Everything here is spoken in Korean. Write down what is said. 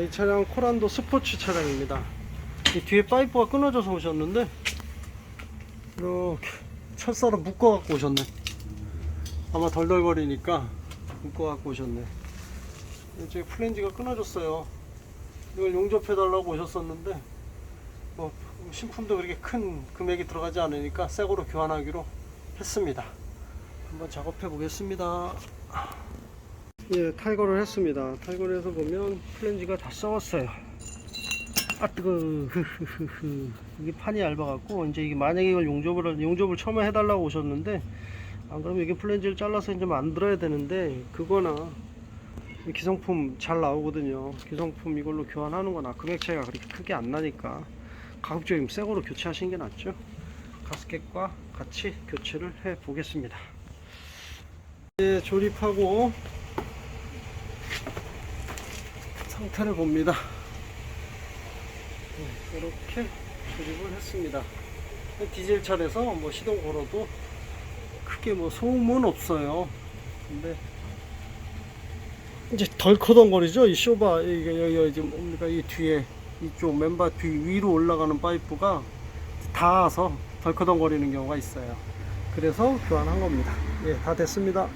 이 차량 코란도 스포츠 차량입니다. 이 뒤에 파이프가 끊어져서 오셨는데 이렇게 철사로 묶어 갖고 오셨네. 아마 덜덜거리니까 묶어 갖고 오셨네. 이제 플랜지가 끊어졌어요. 이걸 용접해 달라고 오셨었는데 뭐 신품도 그렇게 큰 금액이 들어가지 않으니까 새 거로 교환하기로 했습니다. 한번 작업해 보겠습니다. 예, 탈거를 했습니다. 탈거를 해서 보면 플랜지가 다 썩었어요. 아 뜨거. 이게 판이 얇아갖고 이제 이게 만약에 이걸 용접을 용접을 처음에 해달라고 오셨는데 안 그러면 이게 플랜지를 잘라서 이제 만들어야 되는데 그거나 이 기성품 잘 나오거든요. 기성품 이걸로 교환하는 거나 금액 차이가 그렇게 크게 안 나니까 가급적이면 새 거로 교체하시는 게 낫죠. 가스켓과 같이 교체를 해 보겠습니다. 예, 조립하고 상태를 봅니다. 네, 이렇게 조립을 했습니다. 디젤 차에서 뭐 시동 걸어도 크게 뭐 소음은 없어요. 근데 이제 덜 커덩거리죠. 이 쇼바 이게 여기 지금 뭡니까 이 뒤에 이쪽 맨바 뒤 위로 올라가는 파이프가 닿아서 덜 커덩거리는 경우가 있어요. 그래서 교환한 겁니다. 예, 다 됐습니다.